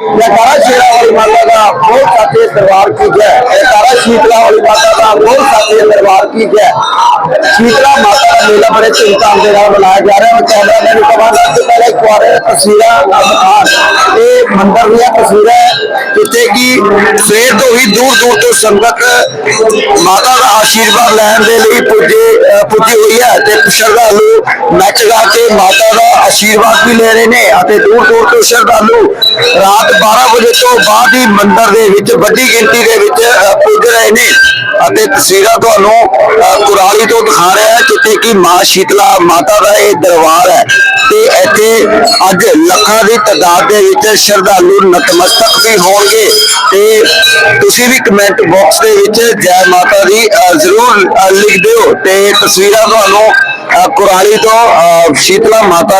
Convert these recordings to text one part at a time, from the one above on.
ਇਹ ਤਾਰਾ ਸ਼ੀਤਲਾ ਵਾਲੀ ਮਾਤਾ ਦਾ ਬਹੁਤ ਸਾਥੇ ਦਰਬਾਰ ਕੀ ਜੈ ਇਹ ਤਾਰਾ ਸ਼ੀਤਲਾ ਵਾਲੀ ਮਾਤਾ ਦਾ ਬਹੁਤ ਸਾਥੇ ਦਰਬਾਰ ਕੀ ਜੈ ਸ਼ੀਤਲਾ ਮਾਤਾ ਦਾ ਮੇਲਾ ਬੜੇ ਧੂਮਧਾਮ ਦੇ ਨਾਲ ਮਨਾਇਆ ਜਾ ਰਿਹਾ। ਹੈ ਕੈਮਰਾ ਮੈਨ ਕਮਾਨ ਤੋਂ ਪਹਿਲੇ ਇੱਕ ਵਾਰ ਇਹ ਤਸਵੀਰਾਂ ਦਿਖਾਉਣ। ਇਹ ਮੰਦਿਰ ਦੀਆਂ ਤਸਵੀਰਾਂ ਹੈ, ਜਿੱਥੇ ਕਿ ਸਵੇਰ ਤੋਂ ਹੀ ਦੂਰ ਦੂਰ ਤੋਂ ਸੰਗਤ ਆਸ਼ੀਰਵਾਦ ਲੈਣ ਦੇ ਲਈ ਪੁੱਜੇ ਪੁੱਜੀ ਹੋਈ ਹੈ ਤੇ ਸ਼ਰਧਾਲੂ ਨੱਚ ਗਾ ਕੇ ਮਾਤਾ ਦਾ ਆਸ਼ੀਰਵਾਦ ਵੀ ਲੈ ਰਹੇ ਨੇ ਅਤੇ ਦੂਰ ਦੂਰ ਤੋਂ ਸ਼ਰਧਾਲੂ ਰਾਤ 12 ਵਜੇ ਤੋਂ ਬਾਅਦ ਹੀ ਮੰਦਿਰ ਦੇ ਵਿੱਚ ਵੱਡੀ ਗਿਣਤੀ ਦੇ ਵਿੱਚ ਪੁੱਜ ਰਹੇ ਨੇ ਅਤੇ ਤਸਵੀਰਾਂ ਤੁਹਾਨੂੰ ਅਹ, ਕੁਰਾਲੀ ਤੋਂ ਦਿਖਾ ਰਿਹਾ ਹੈ ਜਿੱਥੇ ਕਿ ਮਾਂ ਸ਼ੀਤਲਾ ਮਾਤਾ ਦਾ ਇਹ ਦਰਬਾਰ ਹੈ। ਤੇ ਇੱਥੇ ਅੱਜ ਲੱਖਾਂ ਦੀ ਤਾਦਾਦ ਦੇ ਵਿੱਚ ਸ਼ਰਧਾਲੂ ਨਤਮਸਤਕ ਵੀ ਹੋਣਗੇ। ਤੇ ਤੁਸੀਂ ਵੀ ਕਮੈਂਟ ਬਾਕਸ ਦੇ ਵਿੱਚ ਜੈ ਮਾਤਾ ਦੀ ਜ਼ਰੂਰ ਲਿਖ ਦਿਓ। ਤੇ ਤਸਵੀਰਾਂ ਤੁਹਾਨੂੰ ਕੁਰਾਲੀ ਤੋਂ ਸ਼ੀਤਲਾ ਮਾਤਾ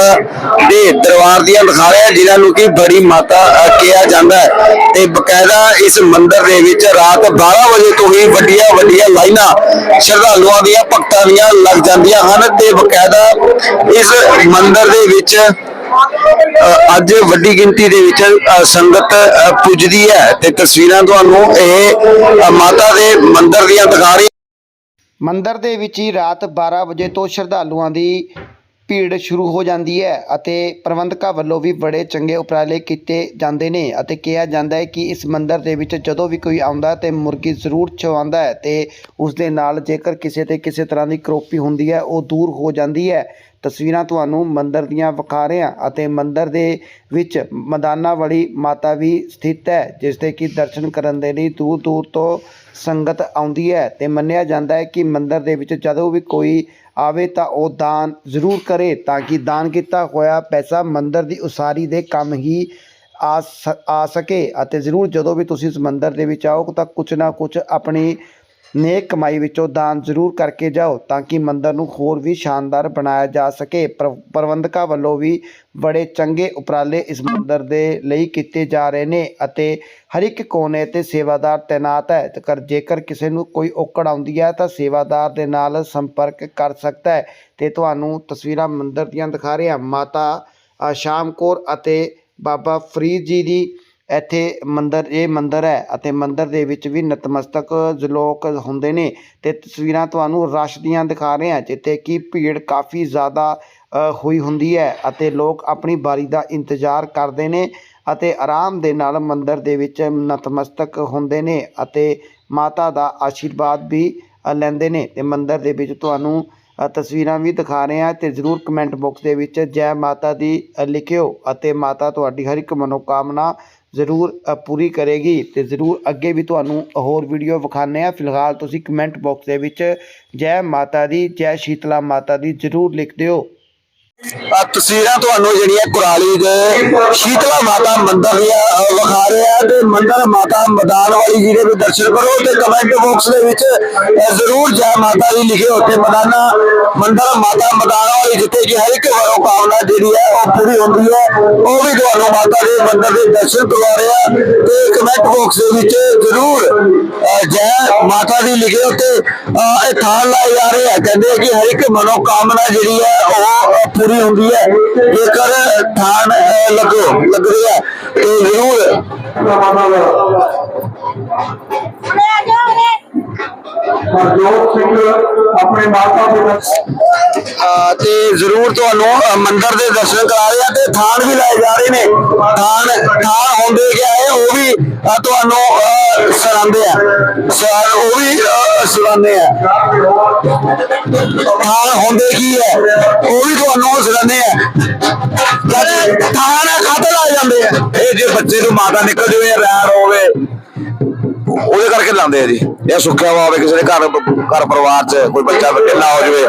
ਦੇ ਦਰਬਾਰ ਦੀਆਂ ਦਿਖਾ ਰਿਹਾ ਜਿਨ੍ਹਾਂ ਨੂੰ ਕਿ ਬੜੀ ਮਾਤਾ ਕਿਹਾ ਜਾਂਦਾ ਹੈ। ਤੇ ਬਕਾਇਦਾ ਇਸ ਮੰਦਿਰ ਦੇ ਵਿੱਚ ਰਾਤ 12 ਵਜੇ ਤੋਂ ਹੀ ਵੱਡੀਆਂ ਵੱਡੀਆਂ ਲਾਈਨਾਂ ਸ਼ਰਧਾਲੂਆਂ ਦੀਆਂ ਭਗਤਾਂ ਦੀਆਂ ਲੱਗ ਜਾਂਦੀਆਂ ਹਨ। ਤੇ ਬਕਾਇਦਾ ਇਸ ਮੰਦਿਰ ਦੇ ਵਿੱਚ ਅੱਜ ਵੱਡੀ ਗਿਣਤੀ ਦੇ ਵਿੱਚ ਸੰਗਤ ਪੁੱਜਦੀ ਹੈ ਤੇ ਤਸਵੀਰਾਂ ਤੁਹਾਨੂੰ ਇਹ ਮਾਤਾ ਦੇ ਮੰਦਿਰ ਦੀਆਂ ਦਿਖਾ ਰਹੀ ਮੰਦਿਰ ਦੇ ਵਿੱਚ ਹੀ ਰਾਤ 12 ਵਜੇ ਤੋਂ ਸ਼ਰਧਾਲੂਆਂ ਦੀ ਭੀੜ ਸ਼ੁਰੂ ਹੋ ਜਾਂਦੀ ਹੈ ਅਤੇ ਪ੍ਰਬੰਧਕਾਂ ਵੱਲੋਂ ਵੀ ਬੜੇ ਚੰਗੇ ਉਪਰਾਲੇ ਕੀਤੇ ਜਾਂਦੇ ਨੇ ਅਤੇ ਕਿਹਾ ਜਾਂਦਾ ਹੈ ਕਿ ਇਸ ਮੰਦਿਰ ਦੇ ਵਿੱਚ ਜਦੋਂ ਵੀ ਕੋਈ ਆਉਂਦਾ ਤੇ ਮੁਰਗੀ ਜ਼ਰੂਰ ਚਵਾਉਂਦਾ ਹੈ ਤੇ ਉਸ ਦੇ ਨਾਲ ਜੇਕਰ ਕਿਸੇ ਤੇ ਕਿਸੇ ਤਰ੍ਹਾਂ ਦੀ ਕਰੋਪੀ ਹੁੰਦੀ ਹੈ, ਉਹ ਦੂਰ ਹੋ ਜਾਂਦੀ ਹੈ। ਤਸਵੀਰਾਂ ਤੁਹਾਨੂੰ ਮੰਦਰ ਦੀਆਂ ਵਿਖਾ ਰਿਹਾ ਅਤੇ ਮੰਦਰ ਦੇ ਵਿੱਚ ਮਦਾਨਾ ਵਾਲੀ ਮਾਤਾ ਵੀ ਸਥਿਤ ਹੈ, ਜਿਸ ਦੇ ਕਿ ਦਰਸ਼ਨ ਕਰਨ ਦੇ ਲਈ ਦੂਰ ਦੂਰ ਤੋਂ ਸੰਗਤ ਆਉਂਦੀ ਹੈ ਤੇ ਮੰਨਿਆ ਜਾਂਦਾ ਹੈ ਕਿ ਮੰਦਰ ਦੇ ਵਿੱਚ ਜਦੋਂ ਵੀ ਕੋਈ ਆਵੇ ਤਾਂ ਉਹ ਦਾਨ ਜ਼ਰੂਰ ਕਰੇ ਤਾਂ ਕਿ ਦਾਨ ਕੀਤਾ ਹੋਇਆ ਪੈਸਾ ਮੰਦਰ ਦੀ ਉਸਾਰੀ ਦੇ ਕੰਮ ਹੀ ਆ ਸ- ਆ ਸਕੇ ਅਤੇ ਜ਼ਰੂਰ ਜਦੋਂ ਵੀ ਤੁਸੀਂ ਇਸ ਮੰਦਿਰ ਦੇ ਵਿੱਚ ਆਓ ਤਾਂ ਕੁਝ ਨਾ ਕੁਝ ਆਪਣੀ ਨੇਕ ਕਮਾਈ ਵਿੱਚੋਂ ਦਾਨ ਜ਼ਰੂਰ ਕਰਕੇ ਜਾਓ ਤਾਂ ਕਿ ਮੰਦਰ ਨੂੰ ਹੋਰ ਵੀ ਸ਼ਾਨਦਾਰ ਬਣਾਇਆ ਜਾ ਸਕੇ। ਪ੍ਰ- ਪ੍ਰਬੰਧਕਾਂ ਵੱਲੋਂ ਵੀ ਬੜੇ ਚੰਗੇ ਉਪਰਾਲੇ ਇਸ ਮੰਦਰ ਦੇ ਲਈ ਕੀਤੇ ਜਾ ਰਹੇ ਨੇ ਅਤੇ ਹਰ ਇੱਕ ਕੋਨੇ ਤੇ ਸੇਵਾਦਾਰ ਤਾਇਨਾਤ ਹੈ। ਤੇ ਕਰ ਜੇਕਰ ਕਿਸੇ ਨੂੰ ਕੋਈ ਔਕੜ ਆਉਂਦੀ ਹੈ ਤਾਂ ਸੇਵਾਦਾਰ ਦੇ ਨਾਲ ਸੰਪਰਕ ਕਰ ਸਕਦਾ ਹੈ। ਤੇ ਤੁਹਾਨੂੰ ਤਸਵੀਰਾਂ ਮੰਦਰ ਦੀਆਂ ਦਿਖਾ ਰਿਹਾ। ਮਾਤਾ ਅ, ਸ਼ਾਮ ਕੌਰ ਅਤੇ ਬਾਬਾ ਫਰੀਦ ਜੀ ਦੀ ਇੱਥੇ ਮੰਦਰ, ਇਹ ਮੰਦਰ ਹੈ ਅਤੇ ਮੰਦਰ ਦੇ ਵਿੱਚ ਵੀ ਨਤਮਸਤਕ ਲੋਕ ਹੁੰਦੇ ਨੇ ਅਤੇ ਤਸਵੀਰਾਂ ਤੁਹਾਨੂੰ ਰਸ਼ ਦੀਆਂ ਦਿਖਾ ਰਹੇ ਹਾਂ, ਜਿੱਥੇ ਕਿ ਭੀੜ ਕਾਫੀ ਜ਼ਿਆਦਾ ਹੋਈ ਹੁੰਦੀ ਹੈ ਅਤੇ ਲੋਕ ਆਪਣੀ ਵਾਰੀ ਦਾ ਇੰਤਜ਼ਾਰ ਕਰਦੇ ਨੇ ਅਤੇ ਆਰਾਮ ਦੇ ਨਾਲ ਮੰਦਰ ਦੇ ਵਿੱਚ ਨਤਮਸਤਕ ਹੁੰਦੇ ਨੇ ਅਤੇ ਮਾਤਾ ਦਾ ਆਸ਼ੀਰਵਾਦ ਵੀ ਲੈਂਦੇ ਨੇ ਅਤੇ ਮੰਦਰ ਦੇ ਵਿੱਚ ਤੁਹਾਨੂੰ ਤਸਵੀਰਾਂ ਵੀ ਦਿਖਾ ਰਹੇ ਹਾਂ ਅਤੇ ਜ਼ਰੂਰ ਕਮੈਂਟ ਬਾਕਸ ਦੇ ਵਿੱਚ ਜੈ ਮਾਤਾ ਦੀ ਲਿਖਿਓ ਅਤੇ ਮਾਤਾ ਤੁਹਾਡੀ ਹਰ ਇੱਕ ਮਨੋਕਾਮਨਾ ਜ਼ਰੂਰ ਪੂਰੀ ਕਰੇਗੀ ਤੇ ਜ਼ਰੂਰ ਅੱਗੇ ਵੀ ਤੁਹਾਨੂੰ ਹੋਰ ਵੀਡੀਓ ਵਿਖਾਣੇ ਆ ਫਿਲਹਾਲ ਤੁਸੀਂ ਕਮੈਂਟ ਬਾਕਸ ਦੇ ਵਿੱਚ ਜੈ ਮਾਤਾ ਦੀ, ਜੈ ਸ਼ੀਤਲਾ ਮਾਤਾ ਦੀ ਜ਼ਰੂਰ ਲਿਖ ਦਿਓ। ਤਸਵੀਰਾਂ ਤੁਹਾਨੂੰ ਜਿਹੜੀਆਂ ਕੁਰਾਲੀ ਦੇ ਸ਼ੀਤਲਾ ਮਾਤਾ ਮੰਦਿਰ ਦੀਆਂ ਵਿਖਾ ਰਿਹਾ ਤੇ ਮੰਦਿਰ ਮਾਤਾ ਮਦਾਨ ਵਾਲੀ ਜੀ ਦੇ ਵੀ ਦਰਸ਼ਨ ਕਰੋ ਤੇ ਕਮੈਂਟ ਬਾਕਸ ਦੇ ਵਿੱਚ ਜ਼ਰੂਰ ਜੈ ਮਾਤਾ ਦੀ ਲਿਖੇ ਤੇ ਮਦਾਨਾ ਮੰਦਿਰ ਮਾਤਾ ਮਦਾਨ ਵਾਲੀ ਜਿੱਥੇ ਕਿ ਹਰ ਇੱਕ ਮਨੋਕਾਮਨਾ ਜਿਹੜੀ ਹੈ ਉਹ ਪੂਰੀ ਹੁੰਦੀ ਹੈ ਉਹ ਵੀ ਤੁਹਾਨੂੰ ਮਾਤਾ ਦੇ ਮੰਦਿਰ ਦੇ ਦਰਸ਼ਨ ਕਰਵਾ ਰਿਹਾ ਤੇ ਕਮੈਂਟ ਬਾਕਸ ਦੇ ਵਿੱਚ ਜ਼ਰੂਰ ਜੈ ਮਾਤਾ ਦੀ ਲਿਖੇ ਤੇ ਅ, ਇਹ ਥਾਂ ਲਾਏ ਜਾ ਰਹੇ ਆ। ਕਹਿੰਦੇ ਕਿ ਹਰ ਇੱਕ ਮਨੋਕਾਮਨਾ ਜਿਹੜੀ ਹੈ ਉਹ ਅ, ਪੂਰੀ ਹੁੰਦੀ ਹੈ। ਜੇਕਰ ਠਾਣ ਲੱਗੋ ਲੱਗਦੇ ਹੈ ਤੇ ਜ਼ਰੂਰ। ਹਰਜੋਤ ਸਿੰਘ ਆਪਣੇ ਮਾਤਾ ਪਿਤਾ ਅ, ਤੇ ਜ਼ਰੂਰ ਤੁਹਾਨੂੰ ਮੰਦਿਰ ਦੇ ਦਰਸ਼ਨ ਕਰਾ ਰਹੇ ਆ ਤੇ ਥਾਨ ਵੀ ਲਾਏ ਜਾ ਰਹੇ ਨੇ। ਥਾਨ ਥਾਨ ਹੁੰਦੇ ਕਿਆ ਹੈ ਉਹ ਵੀ ਤੁਹਾਨੂੰ ਸੁਣਾਉਂਦੇ ਆ। ਸ- ਉਹ ਵੀ ਸੁਣਾਉਂਦੇ ਆ। ਥਾਨ ਹੁੰਦੇ ਕੀ ਹੈ ਉਹ ਵੀ ਤੁਹਾਨੂੰ ਸੁਣਾਉਂਦੇ ਆ। ਥਾਨ ਖਾਤੇ ਲਾ ਜਾਂਦੇ ਆ। ਇਹ ਜੇ ਬੱਚੇ ਨੂੰ ਮਾਤਾ ਨਿਕਲ ਜਾਵੇ ਰੈਣ ਹੋਵੇ ਉਹਦੇ ਕਰਕੇ ਲਾਉਂਦੇ ਆ ਜੀ। ਇਹ ਸੁੱਖਿਆ ਵਾ ਹੋਵੇ ਕਿਸੇ ਦੇ ਘਰ ਘਰ ਪਰਿਵਾਰ 'ਚ ਕੋਈ ਬੱਚਾ ਇਕੱਲਾ ਹੋ ਜਾਵੇ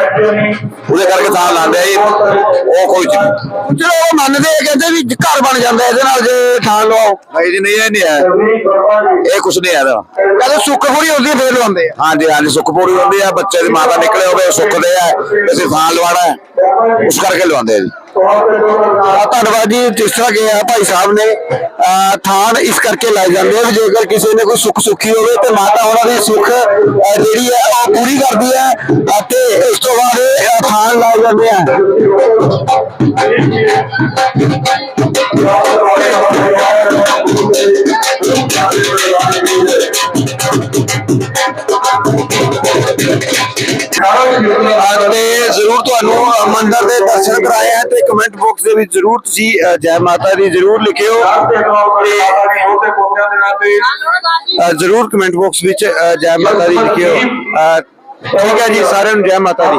ਉਹਦੇ ਕਰਕੇ ਤਾਂ ਲਾਉਂਦੇ ਆ ਜੀ। ਉਹ ਕੋਈ ਚੀਜ਼- ਚਲੋ ਉਹ ਮੰਨਦੇ ਆ ਕਹਿੰਦੇ ਵੀ ਘਰ ਬਣ ਜਾਂਦਾ ਇਹਦੇ ਨਾਲ ਜੇ ਥਾਂ ਲਵਾਓ ਨਹੀਂ ਜੀ ਨਹੀਂ ਇਹ ਨਹੀਂ ਹੈ। ਇਹ ਕੁਛ ਨਹੀਂ ਹੈ ਇਹਦਾ ਕਹਿੰਦੇ ਸੁੱਖ ਪੂਰੀ ਹੁੰਦੀ ਫੇਰ ਲਵਾਉਂਦੇ ਆ। ਹਾਂਜੀ ਹਾਂਜੀ ਸੁੱਖ ਪੂਰੀ ਹੁੰਦੀ ਆ ਬੱਚੇ ਦੀ ਮਾਤਾ ਨਿਕਲੇ ਹੋਵੇ ਸੁੱਖਦੇ ਆ ਅਸੀਂ ਥਾਂ ਲਵਾਣਾ ਉਸ ਕਰਕੇ ਲਵਾਉਂਦੇ ਆ ਜੀ। ਧੰਨਵਾਦ ਜੀ ਜਿਸ ਤਰ੍ਹਾਂ ਕਿ ਆ ਭਾਈ ਸਾਹਿਬ ਨੇ ਥਾਨ ਇਸ ਕਰਕੇ ਲਾਏ ਜਾਂਦੇ ਆ ਜੇਕਰ ਕਿਸੇ ਨੇ ਕੋਈ ਸੁੱਖ ਸੁਖੀ ਹੋਵੇ ਤੇ ਮਾਤਾ ਉਹਨਾਂ ਦੀ ਸੁੱਖ ਜਿਹੜੀ ਹੈ ਉਹ ਪੂਰੀ ਕਰਦੀ ਹੈ ਅਤੇ ਇਸ ਤੋਂ ਬਾਅਦ ਥਾਨ ਲਾਏ ਜਾਂਦੇ ਆ। ਅਤੇ ਤੁਹਾਨੂੰ ਅਹ ਮੰਦਿਰ ਦੇ ਦਰਸ਼ਨ ਕਰਾਏ ਹੈ ਤੇ ਕਮੈਂਟ ਬਾਕਸ ਦੇ ਵਿੱਚ ਜ਼ਰੂਰ ਤੁਸੀਂ ਜੈ ਮਾਤਾ ਦੀ ਜ਼ਰੂਰ ਲਿਖਿਓ ਅਹ ਜ਼ਰੂਰ ਕਮੈਂਟ ਬਾਕਸ ਵਿੱਚ ਜੈ ਮਾਤਾ ਦੀ ਲਿਖਿਓ। ਠੀਕ ਹੈ ਜੀ, ਸਾਰਿਆਂ ਨੂੰ ਜੈ ਮਾਤਾ ਦੀ।